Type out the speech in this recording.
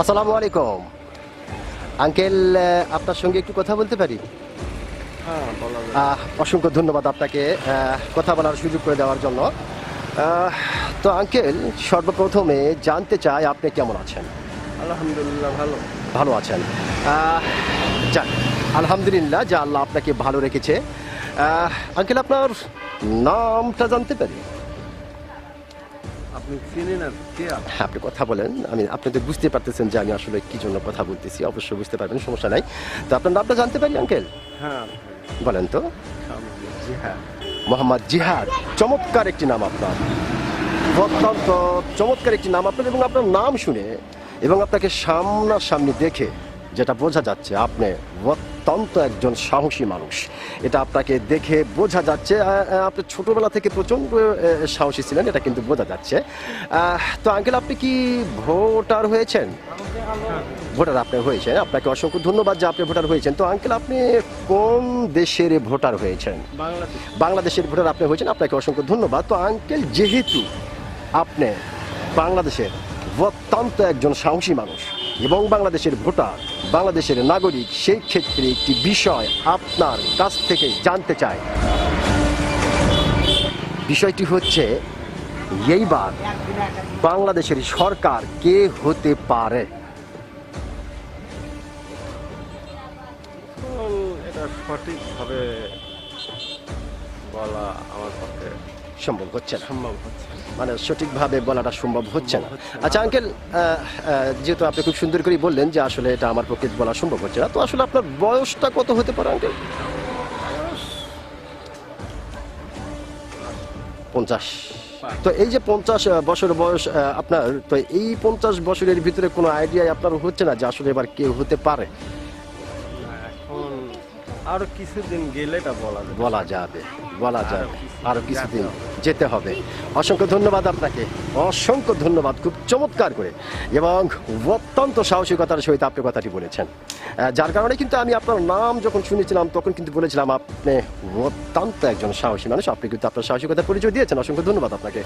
আসসালামু আলাইকুম। আঙ্কেল আপনার সঙ্গে একটু কথা বলতে পারি? হ্যাঁ বলা। অসংখ্য ধন্যবাদ আপনাকে কথা বলার সুযোগ করে দেওয়ার জন্য। তো আঙ্কেল সর্বপ্রথমে জানতে চাই আপনি কেমন আছেন? আলহামদুলিল্লাহ ভালো। ভালো আছেন? যাক আলহামদুলিল্লাহ যা আল্লাহ আপনাকে ভালো রেখেছে। আঙ্কেল আপনার নামটা জানতে পারি? হ্যাঁ আপনি কথা বলেন। আমি আপনি তো বুঝতে পারতেছেন যে আমি আসলে কি জন্য কথা বলতেছি। অবশ্যই বুঝতে পারবেন সমস্যা নাই। তো আপনার নামটা জানতে পারি আঙ্কেল? হ্যাঁ বলেন তো। মোহাম্মদ জিহাদ চমৎকার একটি নাম আপনার। অত্যন্ত চমৎকার একটি নাম আপনার এবং আপনার নাম শুনে এবং আপনাকে সামনাসামনি দেখে যেটা বোঝা যাচ্ছে আপনি অত্যন্ত একজন সাহসী মানুষ। এটা আপনাকে দেখে বোঝা যাচ্ছে আপনি ছোটবেলা থেকে প্রচণ্ড সাহসী ছিলেন এটা কিন্তু বোঝা যাচ্ছে। তো আঙ্কেল আপনি কি ভোটার হয়েছেন? ভোটার আপনি হয়েছেন। আপনাকে অসংখ্য ধন্যবাদ যে আপনি ভোটার হয়েছেন। তো আঙ্কেল আপনি কোন দেশের ভোটার হয়েছেন? বাংলাদেশের ভোটার আপনি হয়েছেন আপনাকে অসংখ্য ধন্যবাদ। তো আঙ্কেল যেহেতু আপনি বাংলাদেশের অত্যন্ত একজন সাহসী মানুষ এবং বাংলাদেশের ভোটার বাংলাদেশের নাগরিক সেই ক্ষেত্রে একটি বিষয় আপনার কাছ থেকে জানতে চায়। বিষয়টি হচ্ছে এইবার বাংলাদেশের সরকার কে হতে পারে? এটা সঠিকভাবে বলা আমার পক্ষে সম্ভব হচ্ছে সম্ভব হচ্ছে। মানে সঠিকভাবে বলাটা সম্ভব হচ্ছে না। আচ্ছা আঙ্কেল যেহেতু আপনি খুব সুন্দর করে বললেন যে আসলে এটা আমার পক্ষে বলা সম্ভব হচ্ছে না, তো আসলে আপনার বয়সটা কত হতে পারে, আঙ্কেল? পঞ্চাশ। তো এই যে পঞ্চাশ বছর বয়স আপনার, তো এই পঞ্চাশ বছরের ভিতরে কোনো আইডিয়া আপনার হচ্ছে না যে আসলে এবার কেউ হতে পারে? আরও কিছুদিন গেলে এটা বলা যাবে। বলা যাবে বলা যাবে কিছুদিন আরও কিছুদিন যেতে যেতে হবে। অসংখ্য ধন্যবাদ আপনাকে অসংখ্য ধন্যবাদ খুব চমৎকার করে। এবং অত্যন্ত সাহসিকতার সহিত আপনি কথাটি বলেছেন। যার কারণে কিন্তু আমি আপনার নাম যখন শুনেছিলাম তখন কিন্তু বলেছিলাম আপনি অত্যন্ত একজন সাহসী মানুষ আপনি কিন্তু আপনার সাহসিকতার পরিচয় দিয়েছেন। অসংখ্য ধন্যবাদ আপনাকে।